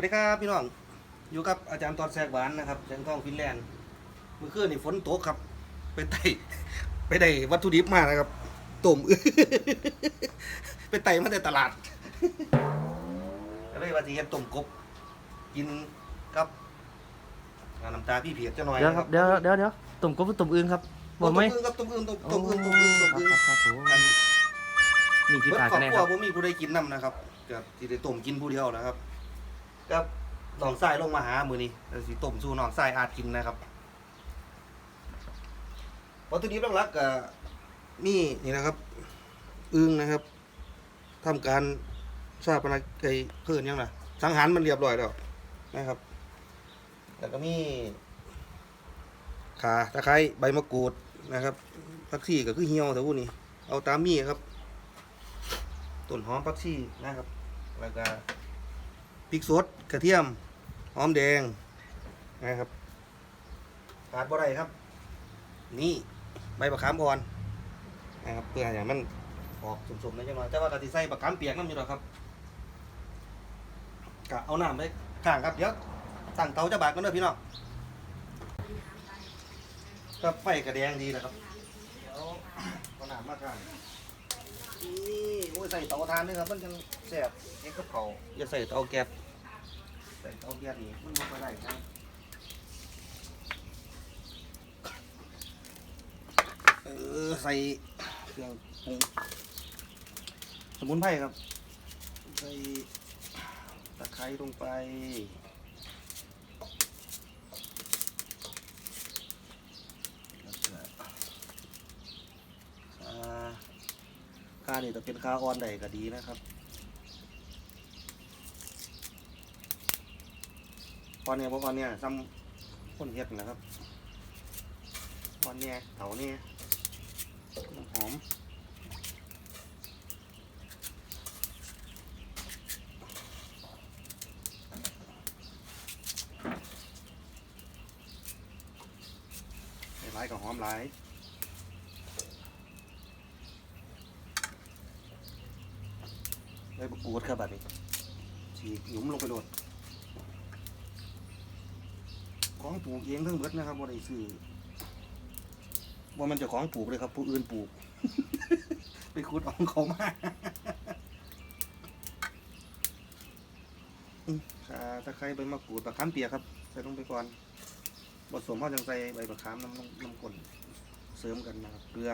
วัสดีครับพี่น้อง อยู่กับอาจารย์ตอนแซกหวานนะครับแสงทองฟินแลนด์เมื่อคืนนี่ฝนตกครับ ไปไต่ไปได้วัตถุดิบมานะครับต้มไปไต่มาแต่ตลาดก็เลยว่าสิเฮ็ดต้มกบ กินกับน้ำตาพี่เพียรจะหน่อยเดี๋ยวนะครับเดี๋ยวเดี๋ยวเดี๋ยวตุ่มกบหรือตุ่มอึงครับบอกไหมต้มอึ่งครับต้มอึ่งต้มต้มอึ่งต้มอึ่งต้มอึ่งครับครับครับผมอันนี่คือเบิดผ่านครอคะบแนนครัควรับผมมีผู้ใดกินน้ำนะครับก็ที่ได้ต้มกินผู้เดียวนะครับ กับน้องทรายลงมาหามือนี้แล้วสิต้มสู่น้องทรายอาจกินนะครับวัตถุดิบหลักๆก็มีนี่นะครับอึ้งนะครับทำการชาปนกิจเพื่อนยังไงสังหารมันเรียบร้อยแล้วนะครับ แล้วก็มีขาตะไคร้ใบมะกรูดนะครับผักชีก็คือเหี่ยวแต่พวกนี้เอาตามมีครับต้นหอมผักชีนะครับ แล้วก็ พริกสดกระเทียมหอมแดงนะครับขาดบ่ได้ครับ นี่ใบมะขามอ่อนนะครับเพื่อให้มันออกสมๆนิดจังหน่อยแต่ว่ากะทิใส่มะขามเปียกน้ำอยู่หรอกครับกะเอาน้ำไปข้างครับเดี๋ยวตั้งเตาจะบาดกันเด้อพี่น้องกับไฟกระแดงดีนะครับเดี๋ยวเอาน้ำมาข้างนี่โอ้ยใส่เตาถ่านด้วยครับมันจังแซ่บเอ็กกับเขาวอย่าใส่เตาแก๊ส ส่เต้าแก๊สนี่มันบ่ค่ได้ครับเออใส่เครื่องปรุงสมุนไพรครับ ใส่ตะไคร้ลงไปแล้านี่จะเป็นค่าออนใดก็ดีนะครับ ออนเนี่ยพวกอนเนี่ยซ้ำคนเฮ็ดนะครับออนเนี่ยเถาเนี่ยน้ำหอมหลายกับหอมหลายเลยบกูดครับบัดนี้ฉีกหยุมลงไปโดด ของปลูกเองทั้งเบิดนะครับบ่ได้ซื้อว่ามันจะของปลูกเลยครับผู้อื่นปลูก ไปขุดอของเขามาขาตะไคร้ใบมะกรูดตะขามเปียกครับใส่ลงไปก่อนผสมเขาจังใส่ใบมะขามน้ำน้ำน้ำกลนเสริมกันนะครับเกลือ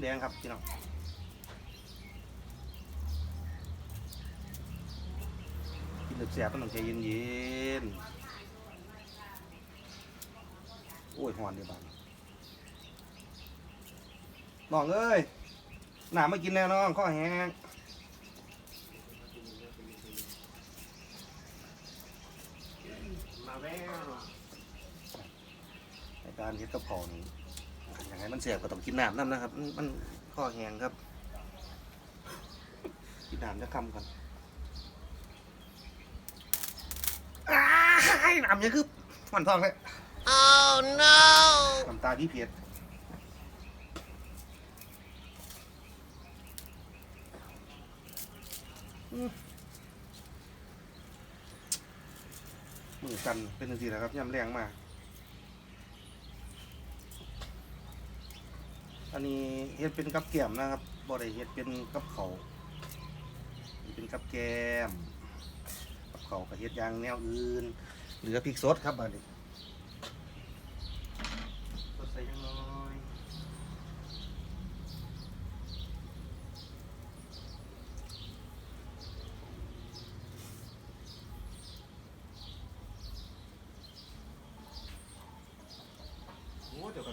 แล้วก็หอมแดงครับพี่น้องกินเสียบๆมันต้องใจเย็นๆโอ้ยหอนเดี๋ยวบานน้องเอ้ยหนามากินแน่น้องข้อแห้งในการเฮ็ดกับข้าวนี่อย่าง ไรมันเสียบก็ต้องกินน้ำน้ำนะครับ มันมันข้อแห้งครับ กินน้ำจะคำกันอ้ายน้ำยังคือมันทองเลย Oh no! น้ำตาพี่เพียรมือกันเป็นจังซี่แหละครับย่ำแรงมาก นนี้เฮ็ดเป็นกับแกมนะครับบ่ได้เฮ็ดเป็นกับเขามีเป็นกับแกมกับเขาก็เฮ็ดอย่างแนวอื่น เหลือพริกสดครับบัดนี้สดใส่จังน้อย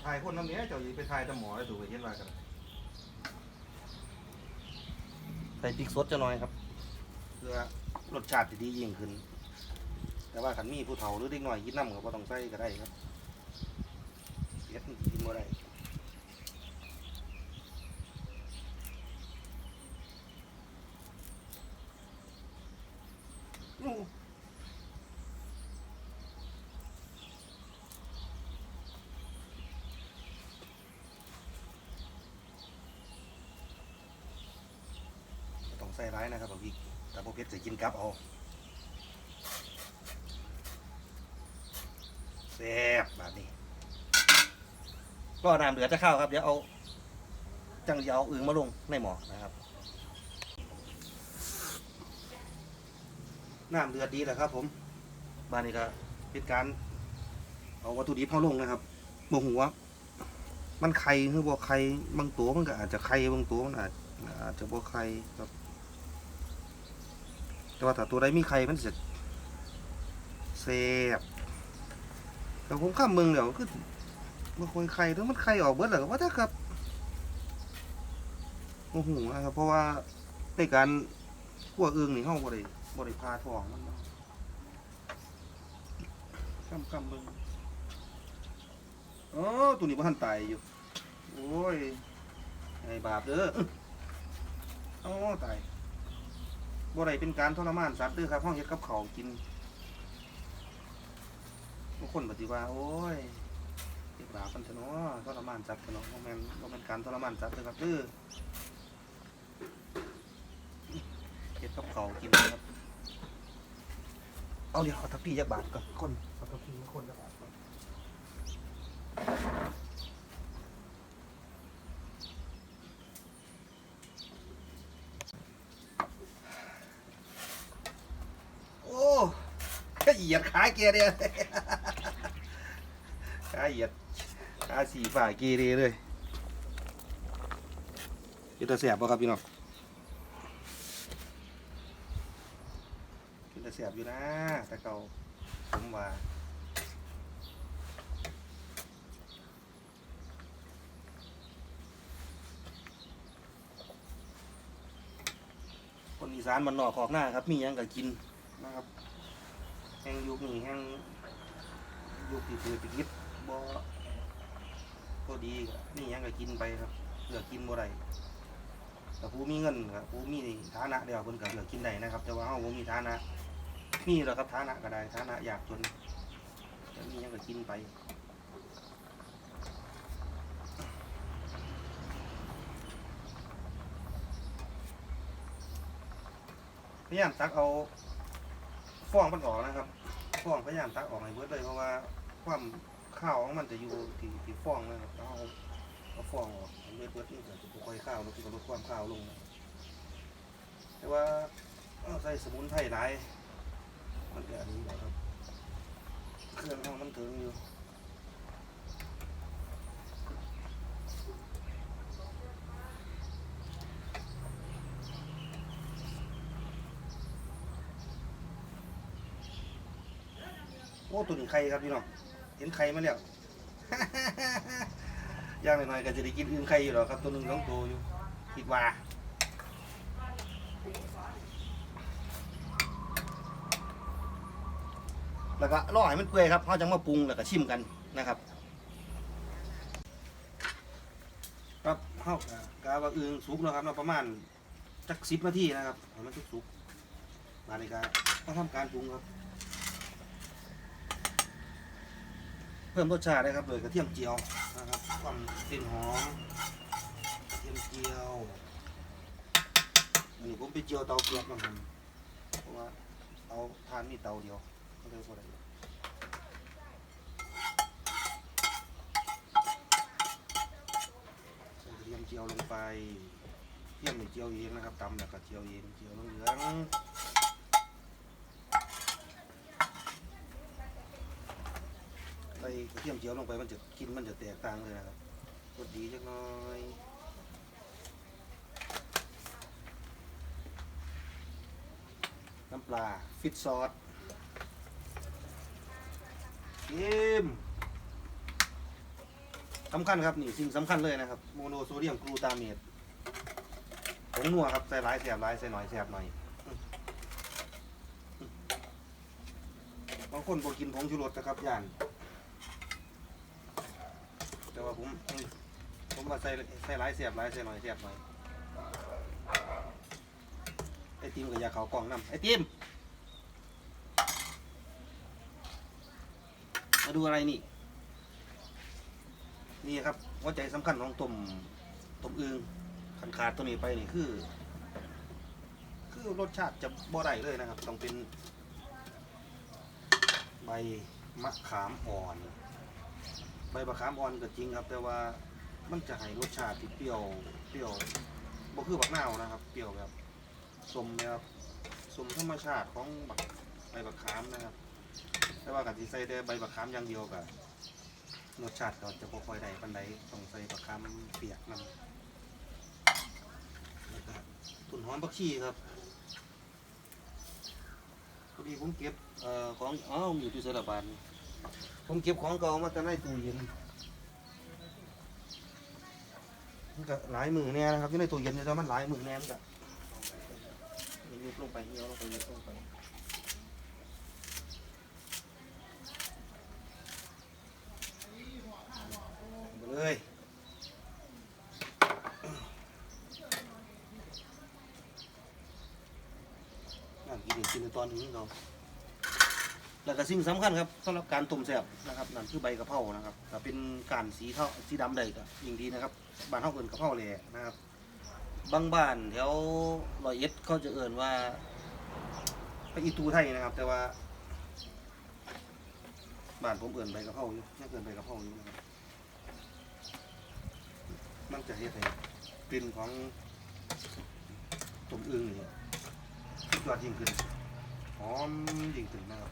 โอ้เดี๋ยวก็ทายคนน้ำเนี้ยเจ้าอย่าไปทายแตะหมอแล้วดูไปเฮ็ดว่ากันใส่พริกสดจะหน่อยครับ เพื่อรสชาติจะดียิ่งขึ้น แต่ว่าขันมีผู้เฒ่าหรือเด็กน้อยกินน้ำก็บ่ต้องใส่ก็ได้ครับเฮ็ดกินบ่ได้ ใส่ร้ายนะครับบักพริกแต่พวกเพชรจะกินกับเอาแซ่บแบบนี้ ก็น้ำเดือดจะเข้าครับ เดี๋ยวเอา จังจะเอาอึ่งมาลงในหม้อนะครับ น้ำเดือดดีแหละครับ ผม บ้านนี้ก็เป็นการ เอาวัตถุดิบเข้าลงนะครับโมหัวมันไข่คือบ่ไข่บางตัวมันก็อาจจะไข่บางตัวมันอาจอาจจะบ่ไข่ครับ แต่ว่าถ้าตัวใดมีไข่มันจะแซ่บแต่ผมข้ามมืองเดี๋ยวคือบ่ค่อยไข่ถ้ามันไข่ออกเบิดแล้วก็ว่าถ้าครับโอ้โหนะครับเพราะว่าในการคั่วอึ่งนี่เฮาบ่ได้บ่ได้พาทองมันเนาะข้ามข้ามมืองอ๋อตัวนี้บ่ทันตายอยู่ โอ้ยไอ้บาปเด้ออ๋อตาย บ่ได้เป็นการทรมานสัตว์เด้อครับห้องเฮ็ดกับเขาวกินบางคนปฏิว่า โอ้ยเฮ็ดบาปมันซะเนาะทรมานสัตว์ซะเนาะบ่แม่นบ่แม่นการทรมานสัตว์เด้อครับเด้อเฮ็ดกับเขาวกินนะครับเอาเดี๋ยวเอาทัพพี่จักบาทก่อนคนเอาทัพพี่มาคนจักบาทก่อน โอ้ เหยียดขาเกียร์เนี่ยขาเหยียดขาสีฝ่าเกเรเลยยุตะเสียบป่ะครับพี่น้องยุตะเสียบอยู่นะแต่เก่าผมว่าคนอีสานมันนอกขอกหน้าครับ มียังก็กินนะครับ ห้งยุคนี้แห้งยุคที่เศรษฐกิจบ่ก็ดีก็มีหยังก็กินไปครับเลือกินบ่ได้แต่ผู้มีเงินครับผู้มีฐานะเดียวเพิ่นก็เลือกินได้นะครับ แต่ว่าเฮาบ่มีฐานะมีแล้วครับฐานะก็ได้ฐานะยากจนแต่มีหยังก็กินไปพยายามตักเอา ฟองมันออกนะครับฟองพยายามตักออกให้เบิดเลยเพราะว่าความข้าวของมันจะอยู่ที่ที่ฟองนะครับเอาเอาฟองออกให้เบิดเบิดนี่ก็จะค่อยข้าวลดลดความข้าวลงนะแต่ว่าเอาใส่สมุนไพรหลายมันก็อันนี้แหละครับเครื่องของมันถึงอยู่ อ้ตัวนี้ไข่ครับพี่น้องเห็นไข่มาแล้วย่างหน่อยๆก็จะได้กินอื่นไข่อยู่หรอกครับตัวหนึ่งต้องตัวอยู่คิดว่าแล้วก็รอให้มันเปื่อยครับเขาจะมาปรุงแล้วก็ชิมกันนะครับครับเขาก็กะว่าอึงสุกแล้วครับเนาประมาณจักสิบนาทีนะครับมันสุกมาในการมาทำการปรุงครับ พิ่มรสชาติได้ครับโดยกระเทียมเจียวนะครับความกลิ่นหอมกระเทียมเจียวอันนี้ผมไปเจียวเตาเกลือบนะครับเพราะว่าเอาทานมีเตาเดียวก็เลยพอได้กระเทียมเจียวลงไปเทียมนี่เจียวเองนะครับตำแล้วก็เจียวเองเจียวเหลืองๆ ใส่ กระเทียมเจียวลงไปมันจะกินมันจะแตกต่างเลยนะครับรสดีจักน้อยน้ำปลาฟิตซอสเยี่มสำคัญครับนี่สิ่งสำคัญเลยนะครับโมโนโซเดียมกลูตาเมตผงนัวครับใส่หลายแสบหลายใส่หน่อยแสบหน่อยบางคนบ่กินผงชูรสนะครับย่าน แต่ว่าผมผมมาใส่ใส่หลายเสียบหลายใส่หน่อยเสียบหน่อยไอติมกับยาเขากล่องน้ำไอติมมาดูอะไรนี่ นี่ครับหัวใจสำคัญของต้มต้มอึงขันขาดตัวนี้ไปนี่คือ คือรสชาติจะบ่ได้เลยนะครับ ต้องเป็นใบมะขามอ่อน บมะขามอ่อนก็จริงครับ แต่ว่ามันจะให้รสชาติที่เปรี้ยวเปรี้ยวบ่คือบักนาวนะครับ เปรี้ยวแบบสมแบบสมธรรมชาติของบักใบมะขามนะครับ แต่ว่ากันที่ใส่แต่ใบมะขามอย่างเดียวกับรสชาติก็จะบ่ค่อยได้ปานใดต้องใส่มะขามเปียกนำแล้วก็ตุนหอมผักชีครับพอดีผมเก็บเอ่อของอ้าวอยู่ที่สระบาน ผมเก็บของเก่ามาจากในตู้เย็นมันก็หลายมือแน่นะครับที่ในตู้เย็นแต่ว่ามันหลายมือแน่มันก็ยุบลงไปเหี่ยวลงไปยุบลงไปเลยนั่นกินอีกกินในตอนนี้เราแล้วก็ สิ่งสำคัญครับสำหรับการต้มแซ่บนะครับนั่นคือใบกะเพรานะครับถ้าเป็นการสีเทาสีดำใดก็ยิ่งดีนะครับบ้านเฮาเอิ้นกะเพราแหล่นะครับ บางบ้านแถวร้อยเอ็ดเขาจะเอิ้นว่าไปอีตูไทยนะครับ แต่ว่าบ้านผมเอิ้นใบกะเพราอยู่ยังเอิ้นใบกะเพราอยู่นะครับมันจะเฮ็ดให้กลิ่นของต้มอึ่งนี่สุดยอดยิ่งขึ้นหอมยิ่งขึ้นนะครับ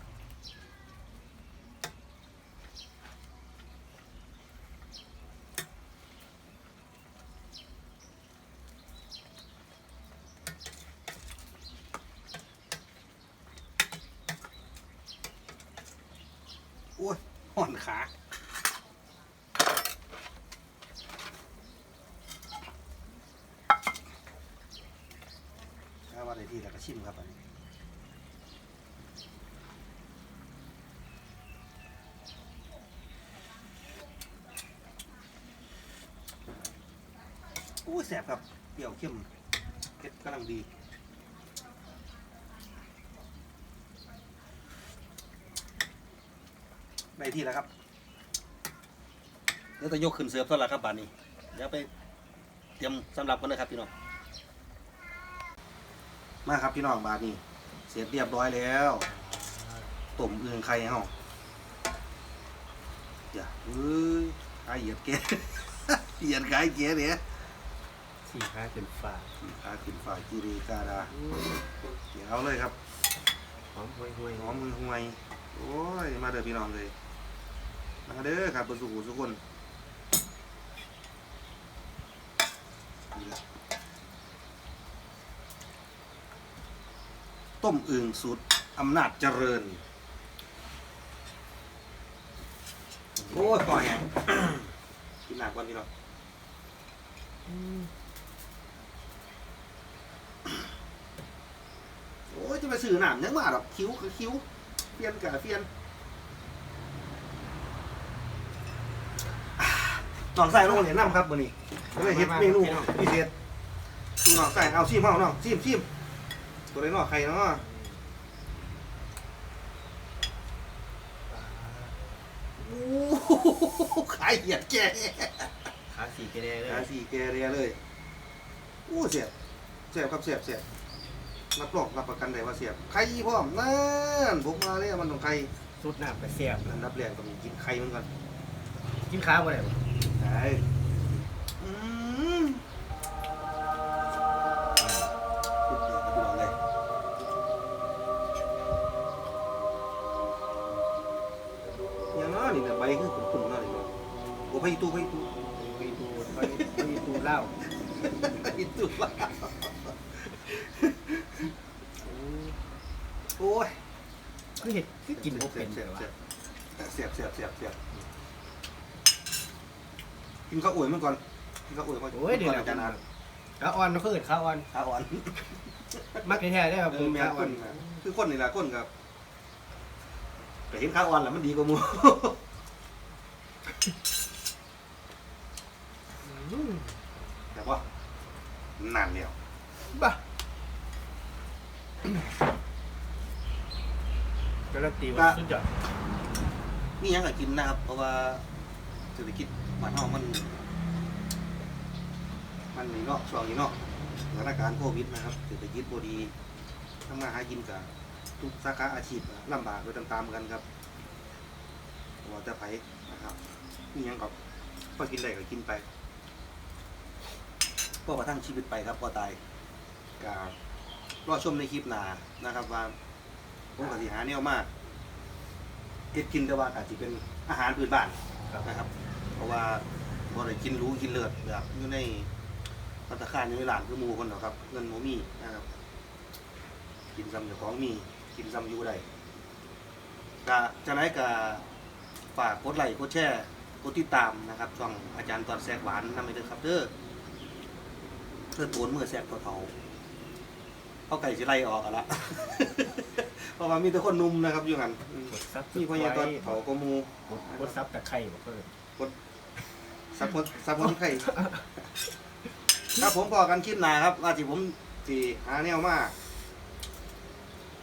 โอ้ย ห่อนขาถ้าว่าในที่แล้วก็ชิมครับอันนี้อู้แสบครับ เปรี้ยวเข้มเผ็ดกำลังดี ในที่แล้วครับเดี๋ยวจะยกขึ้นเสิร์ฟเท่าไหร่ครับบานนี้ เดี๋ยวไปเตรียมสำหรับกันนะครับพี่น้อง มาครับพี่น้องบาทนี้ เสร็จเรียบร้อยแล้วต้มอึ่งไข่เฮาอย่าเอ้ยขาเหยียดแกเหยียดขายเก๋เนี่ยสี่ห้าเป็นฝาขาขึ้นฝ่ายจีรีกาดาเดี๋ยวเอาเลยครับหอมห่วยห่วยหอมมือห่วยโอ้ย มาเด้อพี่น้องเลย มาเด้อครับเบนสุขุสุกคนต้มอึ่งสูตรอำนาจเจริญ โอ้ยปล่อยไงกินหนักกว่าพี่น้อโอ้ยจะไปซื้อหนามยังมาหรอกคิ้วกับคิ้วเฟียนกับเฟียนอ่า น้องใส่ลงเหรียญน้ำครับวันนี้ก็เลยเฮ็ดเมนูพิเศษดูน้องใส่เอาชิมเอาน้องชิมชิมตัวไหนน้องใครเนาะโอ้โหขายเหยียดแก่ขาสี่กระเดยเลยขาสี่แกเรียเลยโอ้เสียบเสียบครับเสียบเสียบรับรองรับประกันได้ว่าเสียบไข่พร้อมนั่นผมมาเลยมันต้องไข่สุดน้ำกระเสียบอันดับแรกต้องกินไข่มันก่อนกินข้าวบ่ได้บ่ ใช่อืมสุดยอดครับพี่น้องเลยอย่างนั้นนี่นะใบคือขุ่นๆเนาะนี่เนาะโอ้ไปตู้ไปตู้ไปดูไปไปดูเหล้าไปตู้ละโอ้ย คือเห็ดคือกินบ่เป็นเสีเลยบว่ะเสียบเสียบเสียบเสียบ กินข้าวอวยมันก่อนกินข้าวอวยก่อนโอ้ยเดี๋ยวก่อนอาจารย์อาข้าวอ่อนมันคือเห็ดข้าวอ่อนข้าวอ่อนมักแท้ๆได้ครับเอผอมแม่ข้าวคอ่อนนน่ะคือคนนี่แหละคนครับแต่เห็นข้าวอ่อนแล้วมันดีกว่าหมู อืมแต่ว่านั่นเดียวบ้าการันตีว่าสุดยอดนี่ยังก็กินนะครับ เพราะว่าเศรษฐกิจ บ้านเฮามัน มันนี่เนาะช่วงนี้เนาะสถานการณ์โควิดนะครับเศรษฐกิจบ่ดีทำงานหากินกับทุกสาขาอาชีพลำบากไปตามๆกันครับว่าแต่ไผนะครับมีหยังกับพอกินได้ก็กินไปก็กระทั่งชีวิตไปครับพอตายกรอชมในคลิปหนานะครับ ว่าผมกับสิหาแนวมากเฮ็ดกินแต่ว่าอาจจะเป็นอาหารพื้นบ้านนะครับ เพราะว่าบ่ได้กินหรู้กินเลือดแบบอยู่ในพัตตาคารอยู่ในร้านคือหมู่คนหรอกครับ เงินบ่มีนะครับ กินซ้ำเจ้าของมี กินซ้ำอยู่ได้ก็จะไหนก็ฝากกดไลค์กดแชร์กดติดตามนะครับช่องอาจารย์ตอนแสกหวานนำไปเด้อครับเด้อเพื่อโตนเมื่อแสกตัวเทาเอาไก่สิไล่ออกอะละ เพราะว่ามีแต่คนหนุ่มนะครับอยู่งั้นอืมกดซับมีพญาตอนเผาก็หมูกดกดซับตะไคร้บอกเพิ่มสักคนสักคนไข่ครับผมพอกันคลิปหน้าครับว่าที่ผมสิหาแนวมา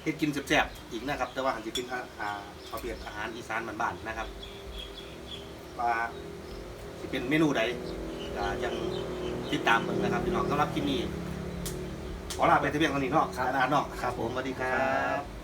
เฮ็ดกินแซ่บๆอีกนะครับ แต่ว่าหันจะเป็นอาอาประเภทอาหารอีสานบ้านๆนะครับว่าสิเป็นเมนูใดก็ยังติดตามเบิ่งนะครับพี่น้องสำหรับคลิปนี้ขอลาไปแต่เพียงเท่านี้เนาะอาจารย์เนาะครับผมสวัสดีครับ